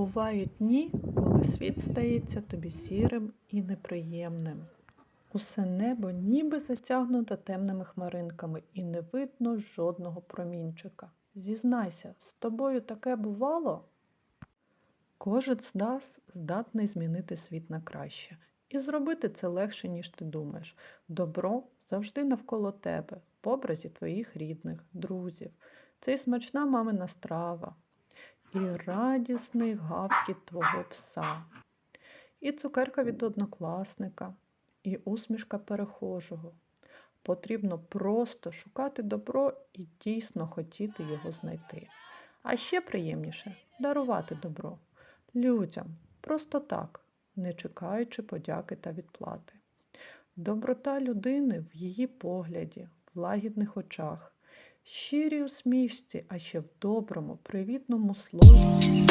Бувають дні, коли світ стається тобі сірим і неприємним. Усе небо ніби затягнуто темними хмаринками і не видно жодного промінчика. Зізнайся, з тобою таке бувало? Кожен з нас здатний змінити світ на краще. І зробити це легше, ніж ти думаєш. Добро завжди навколо тебе, в образі твоїх рідних, друзів. Це і смачна мамина страва, і радісний гавкіт твого пса, і цукерка від однокласника, і усмішка перехожого. Потрібно просто шукати добро і дійсно хотіти його знайти. А ще приємніше дарувати добро людям просто так, не чекаючи подяки та відплати. Доброта людини в її погляді, в лагідних очах, щирій усмішці, а ще в доброму, привітному слові.